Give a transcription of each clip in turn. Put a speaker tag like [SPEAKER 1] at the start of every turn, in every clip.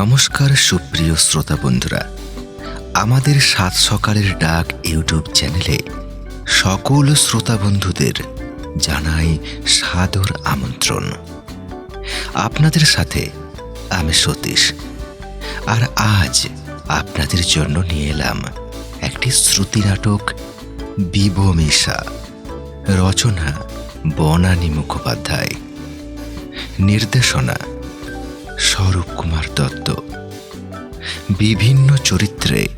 [SPEAKER 1] নমস্কার সুপ্রিয় শ্রোতা বন্ধুরা। আমাদের সাত সকালের ডাক ইউটিউব চ্যানেলে সকল শ্রোতা বন্ধুদের জানাই সাদর আমন্ত্রণ। আপনাদের সাথে আমি সতীশ। আর আজ আপনাদের জন্য নিয়ে এলাম একটি শ্রুতি নাটক বিবমিশা রচনা বনানী মুখোপাধ্যায়। নির্দেশনা স্বরূপ কুমার দত্ত। বিভিন্ন চরিত্রে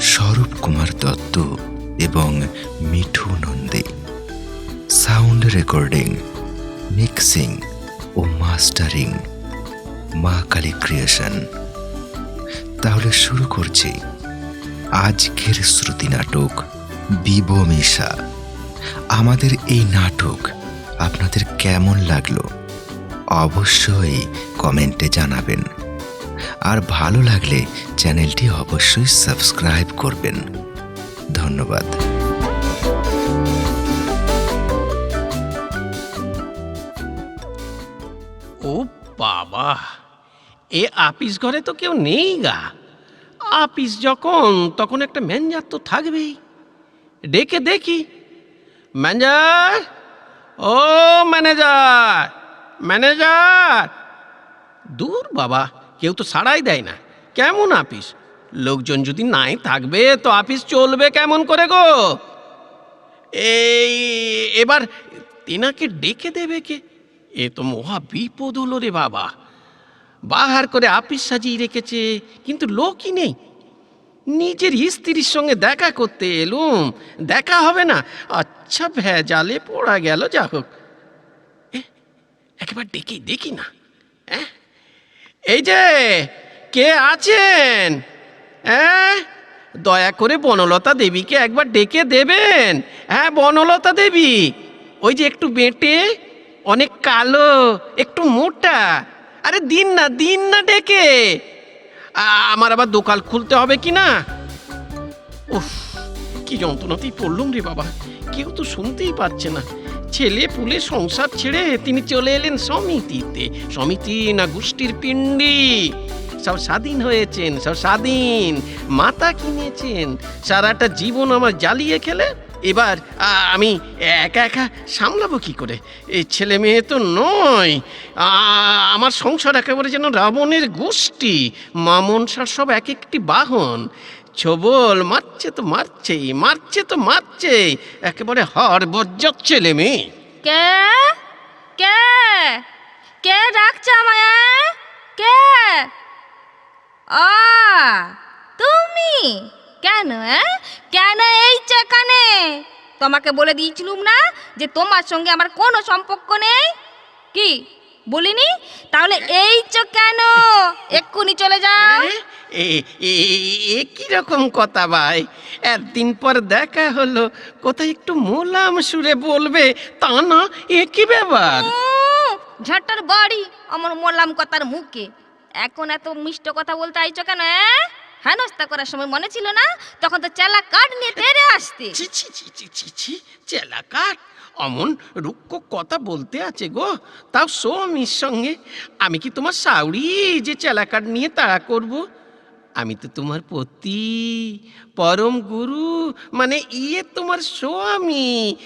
[SPEAKER 1] স্বরূপ কুমার দত্ত এবং Mithu Nandi. Sound recording, mixing ও মাস্টারিং। মা কালী ক্রিয়েশন। তাহলে শুরু করছি আজকের শ্রুতি নাটক বিবমিশা আমাদের এই নাটক আপনাদের কেমন লাগল? অবশ্যই কমেন্টে জানাবেন। আর ভালো লাগলে চ্যানেলটি অবশ্যই সাবস্ক্রাইব করবেন। ধন্যবাদ।
[SPEAKER 2] ও বাবা, এ আপিস ঘরে তো কেউ নেই গা। আপিস যখন, তখন একটা ম্যানেজার তো থাকবেই। ডেকে দেখি। ম্যানেজার? ও ম্যানেজার! ম্যানেজার। দূর বাবা, কেউ তো সাড়াই দেয় না। কেমন আপিস? লোকজন যদি নাই থাকবে, তো আপিস চলবে কেমন করে গো? এই, এবার তেনাকে ডেকে দেবে কে? এ তো মহা বিপদ হলো রে বাবা। বাহার করে আপিস সাজিয়ে রেখেছে, কিন্তু লোকই নেই। নিজের স্ত্রীর সঙ্গে দেখা করতে এলুম, দেখা হবে না। আচ্ছা ভেজালে পড়া গেল যা হোক একবার ডেকে দেখি না। এই যে, কে আছেন? দয়া করে বনলতা দেবীকে একবার ডেকে দেবেন। হ্যাঁ বনলতা দেবী, ওই যে একটু বেঁটে, অনেক কালো, একটু মোটা। আরে দিন না দিন না ডেকে। আমার আবার দোকান খুলতে হবে কি না? উফ, কি যন্ত্রণাতেই পড়লুম রে বাবা। কেউ তো শুনতেই পাচ্ছে না। ছেলে পুলে সংসার ছেড়ে তিনি চলে এলেন সমিতিতে। সমিতি না গোষ্ঠীর পিণ্ডি। সব স্বাধীন হয়েছেন, সব স্বাধীন। মাতা কিনেছেন। সারাটা জীবন আমার জ্বালিয়ে খেলে। এবার আমি একা একা সামলাবো কি করে? এই ছেলে মেয়ে তো নয়। আমার সংসার একেবারে যেন রাবণের গোষ্ঠী। মামনসার সব এক একটি বাহন। ছবল, মারছে তো মারছেই, মারছে তো মারছেই, একেবারে হর বজ্জাত ছেলে মেয়ে।
[SPEAKER 3] কে? কে? কে ডাকছে আমায়? কে? আ, তুমি? কেন? কেন এই চেকানে? তোমাকে বলে দিয়েছিলুম না যে তোমার সঙ্গে আমার কোনো সম্পর্ক নেই? কি? বলিনি? তাহলে এই চো কেন? এক্ষুনি চলে যাও
[SPEAKER 2] কি রকম কথা ভাই? একদিন পর দেখা হলো কোথায় একটু মোলাম সুরে বলবে তা না এ কি ব্যাপার?
[SPEAKER 3] ঝাঁটার বাড়ি আমার মোলাম কথার মুখে। এখন এত মিষ্ট কথা বলতে আইছো কেন হ্যাঁ হেনস্তা করার সময় মনে ছিল না? তখন তো চেলা কাঠ নিয়ে তেড়ে আসতে।
[SPEAKER 2] ছি চেলাকার অমন রুক্ষ কথা বলতে আছে গো। তাও সোমির সঙ্গে, আমি কি তোমার সাউরি যে চেলাকার নিয়ে তাড়া করব? আমি তো তোমার পতি, পরম গুরু মানে ইয়ে তোমার স্বামী।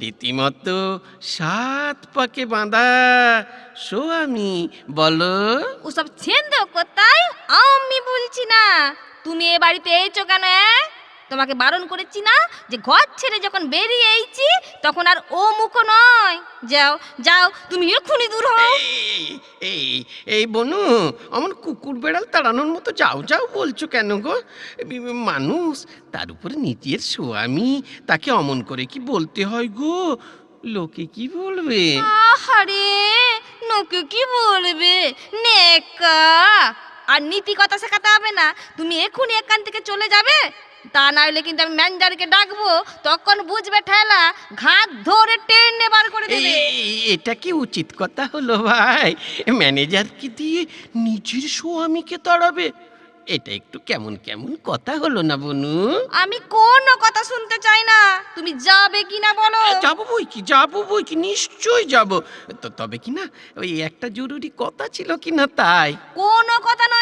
[SPEAKER 2] রীতিমতো সাত পাকে বাঁধা স্বামী, বলো।
[SPEAKER 3] ওসব ছেন্দ কোথায়? আমি বলছি না। তুমি এ বাড়িতে এইছো কেন? তোমাকে বারণ করেছি না যে ঘর ছেড়ে যখন বেরিয়ে এইছি তখন আর ও মুখ নয়। যাও যাও তুমি এক্ষুনি দূর হও।
[SPEAKER 2] এই এই বনু অমন কুকুর বেড়াল তাড়ানোর মতো যাও যাও বলছো কেন গো? মানুষ তার উপরে নিজের স্বামী তাকে অমন করে কি বলতে হয় গো? লোকে কি বলবে?
[SPEAKER 3] আহারে নোকে কি বলবে? নেকা। আর নীতি কথা শেখাতে হবে না। তুমি এক্ষুনি এখান থেকে চলে যাবে তা না হলে কিন্তু আমি ম্যানেজারকে ডাকবো তখন বুঝবে ঠেলা ঘাত ধরে টেনে বার করে দেবে।
[SPEAKER 2] এটা কি উচিত কথা হলো ভাই? ম্যানেজার ম্যানেজারকে দিয়ে নিজের স্বামীকে তাড়াবে? এটা একটু কেমন কেমন কথা হলো না বনু?
[SPEAKER 3] আমি কোনো কথা শুনতে চাই না। তুমি যাবে কি না বলো?
[SPEAKER 2] যাব বই কি যাব বই কি নিশ্চয়ই যাব। তো তবে কি না ওই একটা জরুরি কথা ছিল কি না তাই?
[SPEAKER 3] কোনো কথা নয়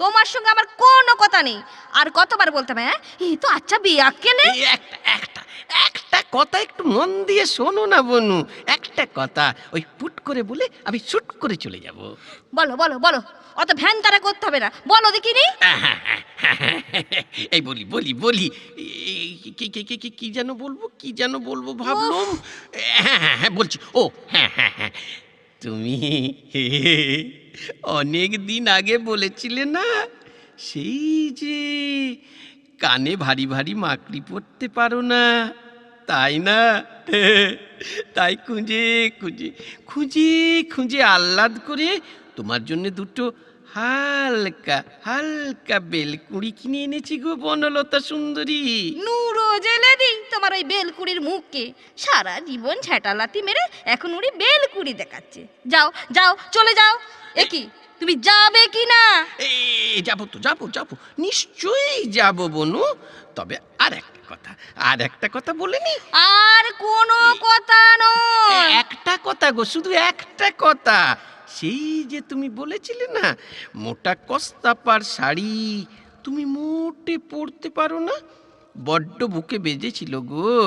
[SPEAKER 3] তোমার সঙ্গে আমার কোনো কথা নেই। আর কতবার বলতে হবে হ্যাঁ? এই তো আচ্ছা বিয়াক্কেলে
[SPEAKER 2] এই একটা একটা একটা কথা একটু মন দিয়ে শোনো না বনু। একটা কথা ওই পুট করে বলে আমি শুট করে চলে যাব।
[SPEAKER 3] বলো বলো বলো। অত ভ্যান তারা করতে হবে না। বলো দেখিনি?
[SPEAKER 2] এই বলি বলি বলি। এই কি কি কি কি কি যেন বলব কি যেন বলব ভাবলাম? হ্যাঁ হ্যাঁ হ্যাঁ বলছি। ও হ্যাঁ হ্যাঁ হ্যাঁ। তুমি অনেক দিন আগে বলেছিলে না? সেই যে কানে ভারী ভারী মাকড়ি পড়তে পারো না। তাই না? তাই খুঁজে খুঁজে খুঁজে খুঁজে আহ্লাদ করে তোমার জন্য দুটো হালকা হালকা বেলকুড়ি কিনে এনেছি গো বনলতা সুন্দরী।
[SPEAKER 3] নুরো জেলে দিই তোমার ওই বেলকুড়ির মুখকে। সারা জীবন ঝেঁটালাতি মেরে এখন উনি বেলকুড়ি দেখাচ্ছে। যাও যাও, চলে যাও। একি তুমি যাবে কি না?
[SPEAKER 2] এই যাব তো যাব যাব। নিশ্চয়ই যাব বনু। তবে আর একটা কথা আর একটা কথা বলিনি
[SPEAKER 3] আর কোনো কথা নয়।
[SPEAKER 2] একটা কথা গো শুধু একটা কথা। সেই যে তুমি বলেছিলে না মোটা কস্তাপার শাড়ি তুমি মোটে পরতে পারো না? বড্ড বুকে বেজেছিল গো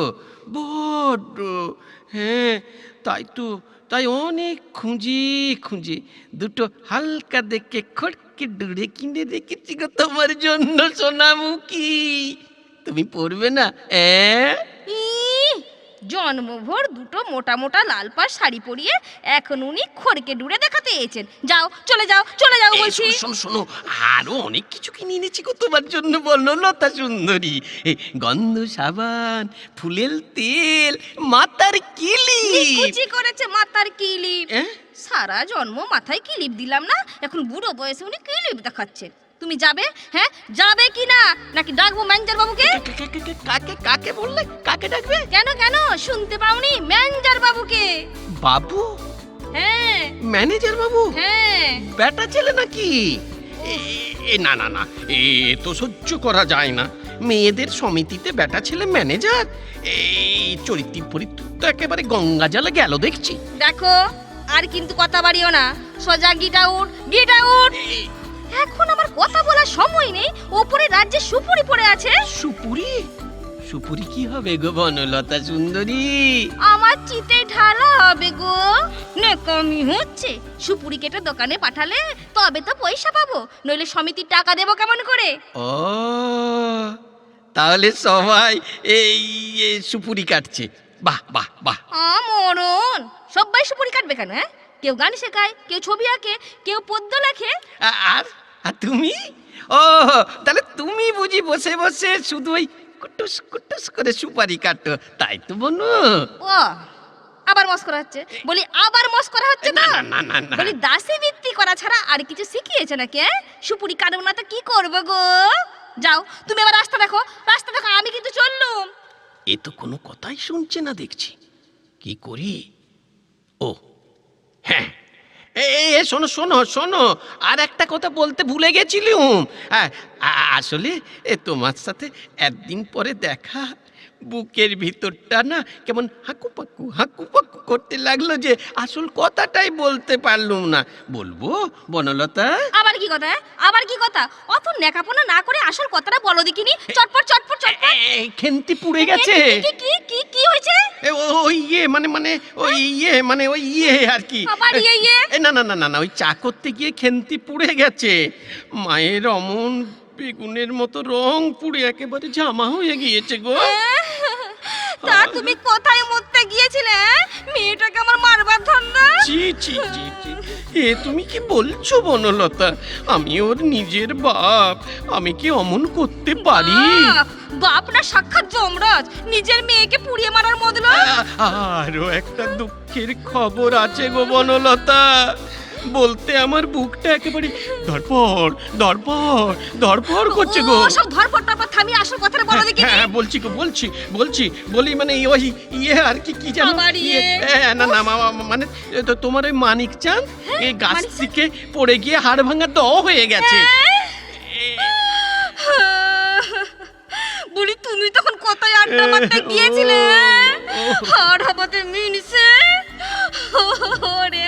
[SPEAKER 2] বড্ড। হ্যাঁ তাই তো তাই অনেক খুঁজে, খুঁজি। দুটো হালকা দেখে খড়কে ডুড়ে কিনে রেখেছি গো তোমার জন্য সোনামুখী। তুমি পড়বে না, অ্যাঁ?
[SPEAKER 3] জন্মভর দুটো মোটা মোটা লাল পাড় শাড়ি পরিয়ে এখন উনি খড়কে ডুরে দেখাতে এসেছেন। যাও চলে যাও চলে যাও
[SPEAKER 2] এই
[SPEAKER 3] বলছি।
[SPEAKER 2] শোনো, শোনো শোনো আরও অনেক কিছু কিনে এনেছি গো তোমার জন্য লতা সুন্দরী। গন্ধ সাবান ফুলের তেল মাতার কিলি
[SPEAKER 3] কুচি করেছে মাথার কিলিপ? সারা জন্ম মাথায় কিলিপ দিলাম না এখন বুড়ো বয়সে উনি কিলিপ দেখাচ্ছেন। তুমি যাবে হ্যাঁ? যাবে কি না? নাকি ডাকবো ম্যানেজার বাবুকে?
[SPEAKER 2] কাকে কাকে বললে? কাকে ডাকবে?
[SPEAKER 3] কেন কেন? শুনতে পাওনি ম্যানেজার বাবুকে।
[SPEAKER 2] বাবু?
[SPEAKER 3] হ্যাঁ।
[SPEAKER 2] ম্যানেজার বাবু?
[SPEAKER 3] হ্যাঁ।
[SPEAKER 2] বেটা ছেলে নাকি? এ- না না না এ তো সহ্য করা যায় না। মেয়েদের সমিতিতে বেটা ছেলে ম্যানেজার? এই চরিত্র পরিত্র তো একেবারে গঙ্গা জলে গেল দেখছি।
[SPEAKER 3] দেখো আর কিন্তু কথা বাড়িও না। সোজা গিটা উঠ গিটা উঠ।
[SPEAKER 2] এই,
[SPEAKER 3] এখন আমার কথা বলার সময় নেই। ওপরে রাজ্যে সুপুরি পড়ে আছে।
[SPEAKER 2] সুপুরি? সুপুরি কি হবে গো বনলতা সুন্দরী?
[SPEAKER 3] আমার চিতে ঢালা হবে গো। নেকমি হচ্ছে। সুপুরি কেটে দোকানে পাঠালে তবে তো পয়সা পাবো। নইলে সমিতির টাকা দেবো কেমন করে?
[SPEAKER 2] ও তাহলে সবাই এই এই সুপুরি কাটছে। বাহ বাহ বাহ।
[SPEAKER 3] আ মরণ সবাই সুপুরি কাটবে কেন হ্যাঁ? কেউ গান শেখায় কেউ ছবি আঁকে কেউ পদ্য লেখে।
[SPEAKER 2] আ- আর আর তুমি? ও তাহলে তুমি বুঝি বসে বসে শুধু ওই কুটুস কুটুস করে সুপারি কাটো। তাই তো বনু।
[SPEAKER 3] ও আবার মস্করা হচ্ছে। বলি আবার মস্করা হচ্ছে
[SPEAKER 2] না না না না।
[SPEAKER 3] বলি দাসী বৃত্তি করা ছাড়া আর কিছু শিখিয়েছে নাকি হ্যাঁ? সুপুরি কাটবো না তো কি করব গো? যাও তুমি এবার রাস্তা দেখো। রাস্তা দেখো আমি কিন্তু চললুম।
[SPEAKER 2] এ তো কোনো কথাই শুনছে না দেখছি। কি করি? ও হ্যাঁ এ শোনো শোনো শোনো, আর একটা কথা বলতে ভুলে গেছিলুম। আসলে, এ, তোমার সাথে একদিন পরে দেখা বুকের ভিতরটা না কেমন হাকু পাকু হাকু পাকু করতে লাগল যে আসল কথাটাই বলতে পারলুম না। বলব বনলতা?
[SPEAKER 3] আবার কি কথা হ্যাঁ? আবার কি কথা? অত নেকাপনা না করে আসল কথাটা বলো দেখিনি। চটপট চটপট চটপট।
[SPEAKER 2] খেন্তি পুড়ে গেছে।
[SPEAKER 3] কি কি কি কি হয়েছে?
[SPEAKER 2] ওই ইয়ে মানে মানে ওই ইয়ে মানে ওই ইয়ে আর কি।
[SPEAKER 3] আবার ইয়ে ইয়ে?
[SPEAKER 2] না না না না না ওই চা করতে গিয়ে খেন্তি পুড়ে গেছে। মায়ের অমন বেগুনের মতো রং পুড়ে একেবারে জামা হয়ে গিয়েছে গো।
[SPEAKER 3] তা তুমি কোথায় মরতে গিয়েছিলে হ্যাঁ? মেয়েটাকে আমার মারবার ধান্দা?
[SPEAKER 2] ছি ছি ছি ছি। এ তুমি কি বলছো বনলতা? আমি ওর নিজের বাপ। আমি কি অমন করতে পারি?
[SPEAKER 3] আহ, বাপ না সাক্ষাৎ যমরাজ। নিজের মেয়েকে পুড়িয়ে মারার মতলব?
[SPEAKER 2] আরও একটা দুঃখের খবর আছে গো বনলতা। বলতে আমার বুকটা একেবারে ধরপড় ধরপড় ধরপড় করছে গো।
[SPEAKER 3] সব ধরপট টরপট থামিয়ে আসল কথাটা বলো দেখিনি
[SPEAKER 2] হ্যাঁ বলছি গো বলছি বলছি বলি মানে ওই ইয়ে আর কি কি জানো
[SPEAKER 3] আবার ইয়ে?
[SPEAKER 2] হ্যাঁ, না না মা- মানে তো তোমার ওই মানিক চাঁদ এই গাছ
[SPEAKER 3] হ্যাঁ,
[SPEAKER 2] থেকে পড়ে গিয়ে হাড় ভাঙা দ হয়ে গেছে।
[SPEAKER 3] বলি তুমি তখন কোথায় আড্ডা মারতে গিয়েছিলে হাড় হাবাতে মিনছে। ওরে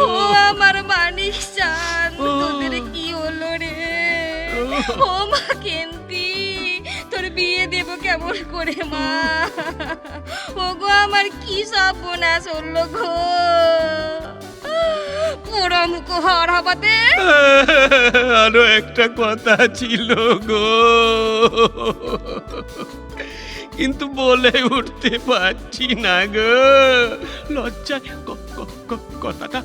[SPEAKER 3] ও আমার মানিক চান তোদের কি হলো রে? ও মা কেন্তি তোর বিয়ে দেব কেমন করে মা? ও গো আমার কি সব বোনাস হলো গো? পোড়া মুখ হর হবাতে
[SPEAKER 2] আরও একটা কথা ছিল গো। কিন্তু বলে উঠতে পারছি না গো। লজ্জায় কথাটা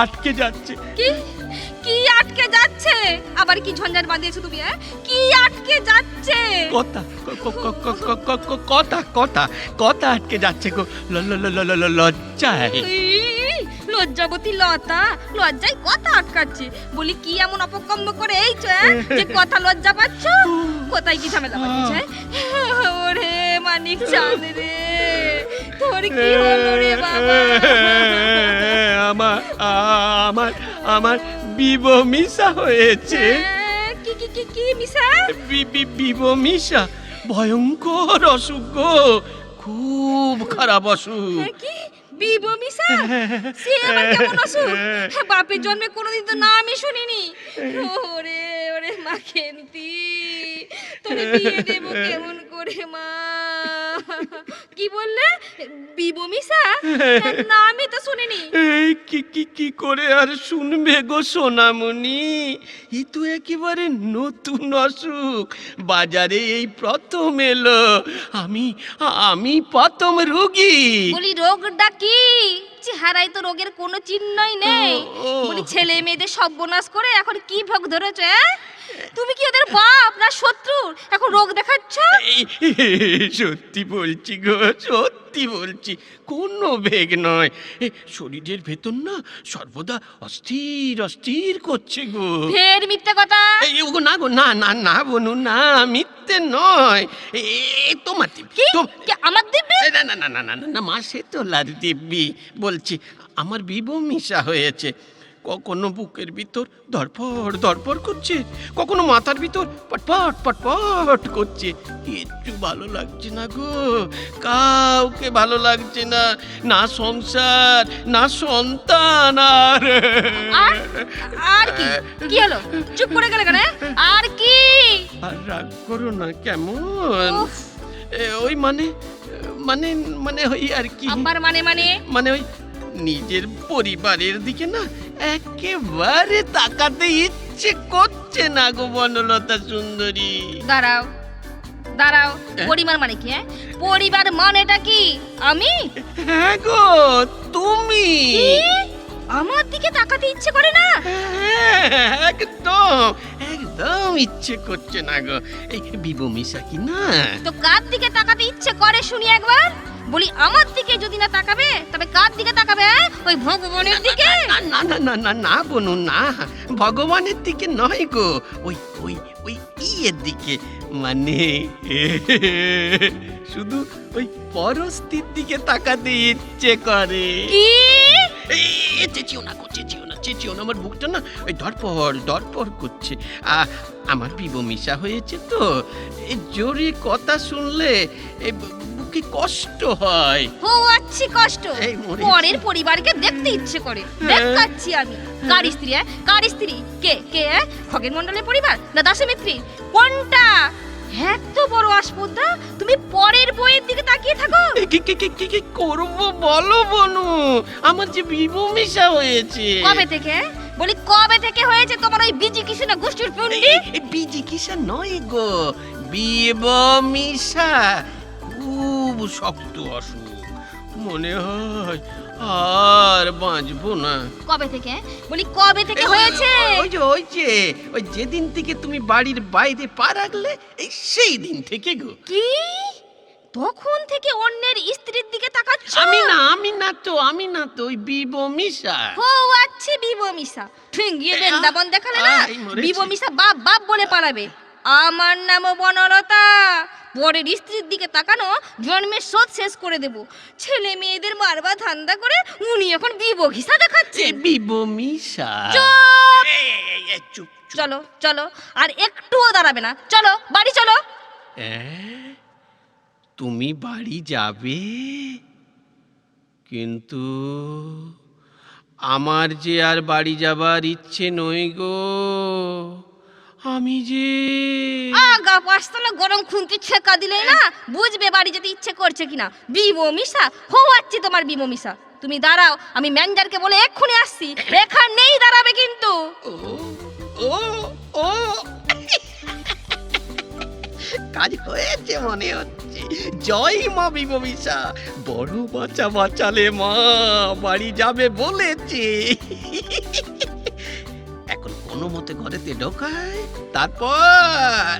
[SPEAKER 2] আটকে যাচ্ছে।
[SPEAKER 3] কি? কি আটকে যাচ্ছে আবার কি ঝঞ্ঝাট বাঁধিয়েছো তুমি হ্যাঁ? কি আটকে যাচ্ছে
[SPEAKER 2] কথা কথা কথা কথা আটকে যাচ্ছে গো লজ্জায়
[SPEAKER 3] এই, লজ্জাবতী লতা লজ্জায় কথা আটকাচ্ছে বলি কি এমন অপকম্ম করে এইছো হ্যাঁ? যে কথা লজ্জা পাচ্ছ কোথায় কি ঝামেলা বাঁধিয়েছে ওরে মানিক চাঁদ রে তোর কি হলো রে বাবা
[SPEAKER 2] আমার আমার আমার বিবো মিশা হয়েছে।
[SPEAKER 3] হ্যাঁ, কি কি কি কি মিশা?
[SPEAKER 2] বিবো মিশা ভয়ঙ্কর অসুখ গো খুব খারাপ অসুখ।
[SPEAKER 3] হ্যাঁ, কি? বিবো মিশা? সে আবার কেমন অসুখ? বাপের জন্মে কোনোদিন তো নামই শুনিনি। ওরে ওরে মা খেন্তি তোরে বিয়ে দেব কেমন করে মা? কি বললে? বিবো মিশা নামই তো শুনিনি।
[SPEAKER 2] এই কি কি কি করে আর শুনবে গো সোনামণি? ই তো একেবারে নতুন অসুখ। বাজারে এই প্রথম এলো। আমি আমি প্রথম রুগী।
[SPEAKER 3] বলি রোগটা কি? চেহারায় তো রোগের কোনো চিহ্নই নেই। বলি ছেলে মেয়েদের সর্বনাশ করে এখন কি ভোগ ধরেছো? তুমি কি ওদের বাপ না শত্রু এখন রোগ দেখাচ্ছ?
[SPEAKER 2] সত্যি বলছি গো সত্যি বলছি। কোনো বেগ নয়। শরীরের ভেতর না সর্বদা অস্থির অস্থির করছে গো।
[SPEAKER 3] ফের মিথ্যে কথা?
[SPEAKER 2] না গো না না না বনু না মিথ্যে নয়। এ তোমার দিব্যি
[SPEAKER 3] কি? আমার দিব্যি?
[SPEAKER 2] না না না না না না না মা সে তো লার দিব্যি। বলছি আমার বিবো মিশা হয়েছে। কখনো বুকের ভিতর ধরপড় ধরপড় করছে কখনো মাথার ভিতর পটপট পটপট করছে। কিচ্ছু ভালো লাগছে না গো কাউকে ভালো লাগছে না না সংসার না সন্তান আর
[SPEAKER 3] আর কি? কি হলো? চুপ করে গেলে কেন হ্যাঁ? আর কি?
[SPEAKER 2] আর রাগ করো না কেমন? ওই মানে মানে মানে ওই আর কি?
[SPEAKER 3] আমার মানে মানে?
[SPEAKER 2] মানে ওই নিজের পরিবারের দিকে না একেবারে তাকাতে ইচ্ছে করছে না গো বনলতা সুন্দরী।
[SPEAKER 3] দাঁড়াও দাঁড়াও
[SPEAKER 2] হ্যাঁ?
[SPEAKER 3] পরিবার মানে কি হ্যাঁ? পরিবার মানেটা কি আমি?
[SPEAKER 2] হ্যাঁ গো তুমি।
[SPEAKER 3] আমার দিকে তাকাতে ইচ্ছে করে না?
[SPEAKER 2] হ্যাঁ, একদম একদম ইচ্ছে করছে না গো। এই বিবু মিশা কি না?
[SPEAKER 3] তো কার দিকে তাকাতে ইচ্ছে করে শুনি একবার? বলি আমার দিকে যদি না তাকাবে তবে কার দিকে তাকাবে হ্যাঁ? ওই ভগবানের দিকে?
[SPEAKER 2] না না না না না বনু না। ভগবানের দিকে নয় গো। ওই ওই ওই ইয়ের দিকে মানে শুধু ওই পরস্থির দিকে তাকাতে ইচ্ছে করে। চেঁচিও না গো চেঁচিও না চেঁচিও না। আমার বুকটা না ওই ধরপড় ধরপড় করছে। আমার বিবো মিশা হয়েছে তো। এই জোরে কথা শুনলে বুকে কষ্ট হয়।
[SPEAKER 3] ও আচ্ছি কষ্ট।
[SPEAKER 2] এই।
[SPEAKER 3] পরের পরিবারকে দেখতে ইচ্ছে করে। দেখাচ্ছি আমি। কার স্ত্রী হ্যাঁ? কার স্ত্রী? কে? কে হ্যাঁ? খগেন মন্ডলের পরিবার না দাসমিত্রী কোনটা? এত বড় আসপদ্দা তুমি পরের বইয়ের দিকে তাকিয়ে থাকো।
[SPEAKER 2] কি কি কি কি কি করব বলো বনু। আমার যে বিবো মিশা হয়েছে।
[SPEAKER 3] কবে থেকে? বলি কবে থেকে হয়েছে তোমার ওই বিজি কৃষ্ণ গোষ্ঠীর পুন্ডি
[SPEAKER 2] বিজি কিসা নয় গো। খুব শক্ত অসুখ। মনে হয় আর বাঁচবো না।
[SPEAKER 3] কবে থেকে? বলি কবে থেকে হয়েছে?
[SPEAKER 2] ওই- যে ওই যে ওই যেদিন থেকে তুমি বাড়ির বাইরে পা রাখলে এই সেই দিন থেকে গো।
[SPEAKER 3] কি? তখন থেকে অন্যের স্ত্রীর দিকে তাকাচ্ছ?
[SPEAKER 2] আমি না আমি না তো আমি না তো ওই বিবো মিশা
[SPEAKER 3] হো আছে বিবমিসা ঠুঙ্গিয়ে বৃন্দাবন দেখালে না। বিবমিসা বাপ বাপ বলে পালাবে। আমার নাম বনলতা। পরের স্ত্রীর দিকে তাকানো জন্মের শোধ শেষ করে দেব। ছেলে মেয়েদের মারবা ধান্দা করে উনি এখন বিবঘিসা দেখাচ্ছে
[SPEAKER 2] যে বিবো মিশা।
[SPEAKER 3] চুপ! চলো চলো আর একটুও দাঁড়াবে না। চলো বাড়ি চলো?
[SPEAKER 2] তুমি বাড়ি যাবে কিন্তু আমার যে আর বাড়ি যাবার ইচ্ছে নই গো। আমি যে
[SPEAKER 3] আগা পাঁচতলা গরম খুন্তি ছেকা দিলে না বুঝবে বাড়ি যেতে ইচ্ছে করছে কিনা। বিমো মিশা হওয়াচ্ছি তোমার বিমো মিশা। তুমি দাঁড়াও আমি ম্যানেজারকে বলে এক্ষুনি আসছি। এখানেই দাঁড়াবে কিন্তু।
[SPEAKER 2] ও ও কাজ হয়েছে মনে হচ্ছে। জয় মা বিমবিসা বড় বাচ্চা বাঁচালে মা বাড়ি যাবে বলেছে। কোনো মতে ঘরেতে ঢোকায়, তারপর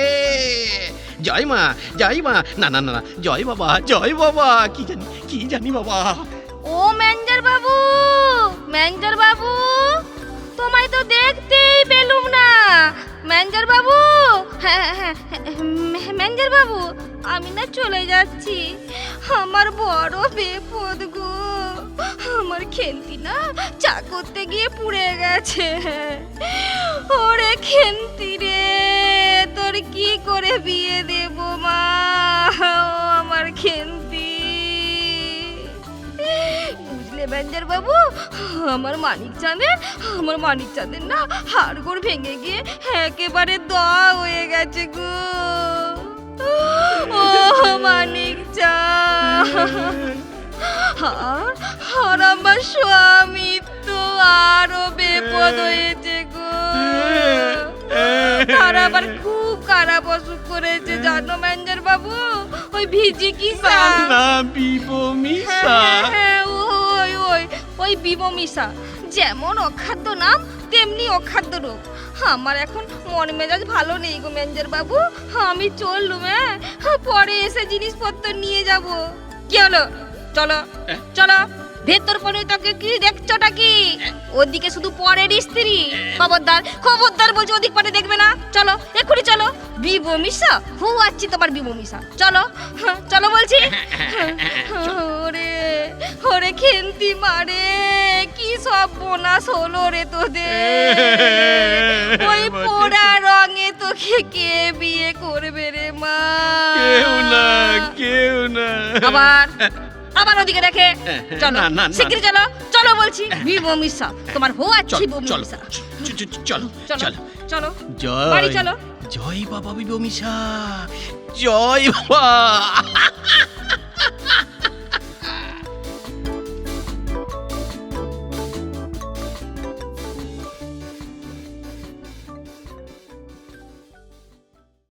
[SPEAKER 2] জয় মা জয় মা। না না না জয় বাবা জয় বাবা, কি জানি কি জানি বাবা।
[SPEAKER 3] ও ম্যানেজার বাবু ম্যানেজার বাবু, তোমায় তো দেখতেই পেলুম না। ম্যানেজার বাবু! হ্যাঁ হ্যাঁ হ্যাঁ, ম্যানেজার বাবু আমি না চলে যাচ্ছি। আমার বড় বেপদ গো। আমার খেন্তি না চা করতে গিয়ে পুড়ে গেছে। ওরে খেন্তি রে তোর কি করে বিয়ে দেব মা? ও আমার খেন্তি। ম্যানেজার বাবু। আমার মানিক চাঁদের আমার মানিক চাঁদের না হাড়গোড় ভেঙে গিয়ে একেবারে দ হয়ে গেছে গো। ও মানিক চাঁদ আর আর আমার স্বামী তো আরও বেপদ হয়েছে গো। তার আবার খুব খারাপ অসুখ করেছে জানো ম্যানেজার বাবু? ওই ভিজি কি
[SPEAKER 2] না বিবমিসা
[SPEAKER 3] হ্যাঁ, হ্যাঁ, ওই ওই বিবমিশা যেমন অখাদ্য নাম তেমনি অখাদ্য রোগ আমার এখন মন মেজাজ ভালো নেই গো ম্যানেজার বাবু। আমি চললুম হ্যাঁ? পরে এসে জিনিসপত্র নিয়ে যাব। কি হলো? চলো চলো। ভেতর পরে তোকে কি দেখছোটা কি? ওদিকে শুধু পরের স্ত্রী। খবরদার খবরদার বলছি ওদিক পরে দেখবে না। চলো এক্ষুনি চলো। বিবো মিশা হু আছি তোমার বিবো মিশা। চলো হ্যাঁ, চলো বলছি। ওরে ওরে খেন্তি মারে কি সব বোনাস হলো রে তোদের। ওই পোড়া রঙে তোকে কে বিয়ে করবে রে মা?
[SPEAKER 2] কেউ না কেউ না।
[SPEAKER 3] আবার আবার ওদিকে দেখে। চলো
[SPEAKER 2] না, না, না।
[SPEAKER 3] শিগগিরি চলো চলো বলছি। ভি মিশা তোমার হো আছি বমিসা
[SPEAKER 2] চলো
[SPEAKER 3] মিশা
[SPEAKER 2] চলো
[SPEAKER 3] চলো
[SPEAKER 2] চলো।
[SPEAKER 3] চলো
[SPEAKER 2] জয়।
[SPEAKER 3] বাড়ি চলো।
[SPEAKER 2] জয় বাবা বিবমিশা জয় বাবা।